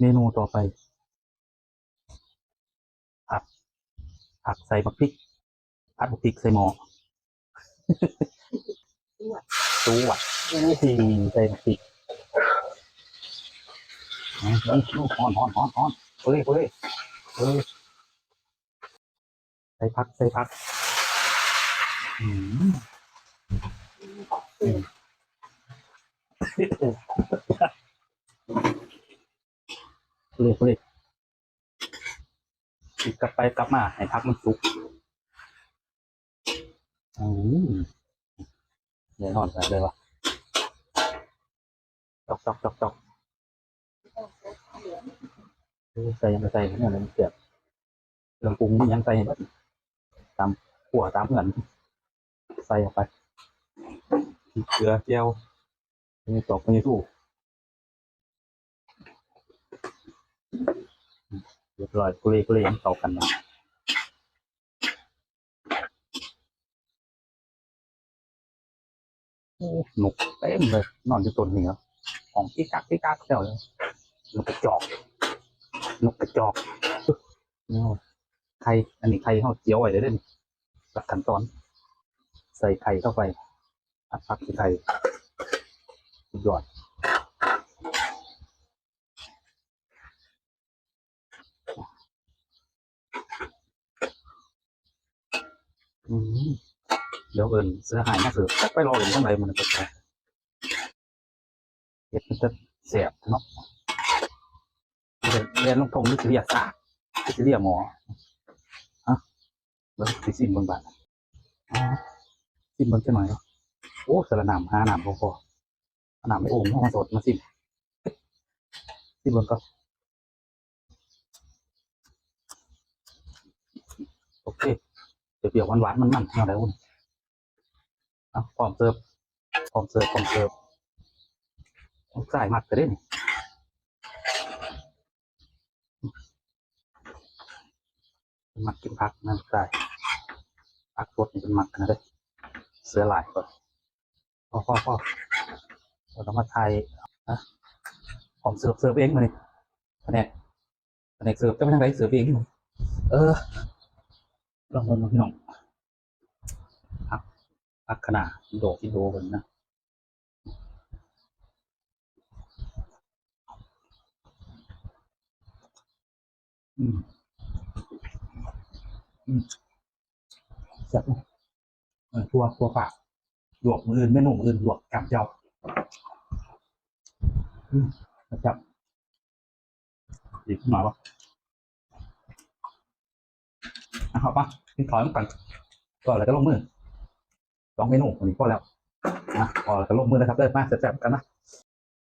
เมนูต่อไปผัดผักใส่บักพริกผัดบักพริกใส่หม้อตัวจูอะทีใส่บักพริกอืมลูกฮ้อนฮ้อนฮ้อนฮ้อนเฮ้ยเฮ้ยเฮ้ยใส่ผักใส่ผักอืมอืม เลยเลยกลับไปกลับมา ให้พักมันสุกอืมเดี๋ยวนอนไปเลยวะจอกจอกจอกจอกใส่ยังไงใส่เนี่ยมันเสียบเรื่องปรุงนี่ยังใส่ตามขั่วตามเหมือนใส่ออกไปเกลือเจียวนี่ตอกไปในตู้ เรียบร้อยกุลีกุลียังต่อกันนะหนุกเต็มเลย นอนอยู่ต้นนี้ครับของที่กักที่กักแล้วเลยนกกระจอกนกกระจอกเนี่ยไข่อันนี้ไข่เขาเจียวไว้เลยเด่นตัดขั้นตอน ใส่ไข่เข้าไปอัดพักใส่ไข่สุดยอดอืม เดี๋ยวเอิญเสื้อหายมาเสือจักไปรอเห็นข้างในมันจะไปเห็ดมันจะเสียบเนาะเรียนเรียนลงทงนี่คือเรียกศาสตร์นี่คือเรียกหมอฮะแล้วสิดสิมเบางบาทอ๋อสิมเบางจะหน่อยเนาะโอ้สารนามหาหนามพอพอหนามไม่โอ่งมาสดมาสิมสิมเบางก็โอเค เปียวเปรี้ยวหวานๆมันๆเอาได้อุ่นอะพร้อมเสิร์ฟพร้อมเสิร์ฟพร้อมเสิร์ฟเอาใส่หมักไปได้นี่เป็นหมักกินผักนั่นได้ผักสดนี่เป็นหมักนะเด้เสือหลายก่อนพ่อพ่อพ่อเราต้องมาไทยนะผมเสิร์ฟเสิร์ฟเองมาเลยแผนกแผนกเสิร์ฟจะไปทางไหนเสิร์ฟเองนี่เออ ลองลองลองพี่น้องผักผักขนาดโดดที่โดกันนะอืมแซ่บเนอะเออตัวตัวปากหลวกมืออื่นไม่หนุ่มอื่นหลวกกับเจ้าอืมจับดีขึ้นมาปะ นะครับปะกินถอยมันก่อนก็อะไรก็ลงมือสองเมนูวันนี้พอแล้วนะพอแล้วก็ลงมือนะครับเด้อมาแซ่บๆกันนะ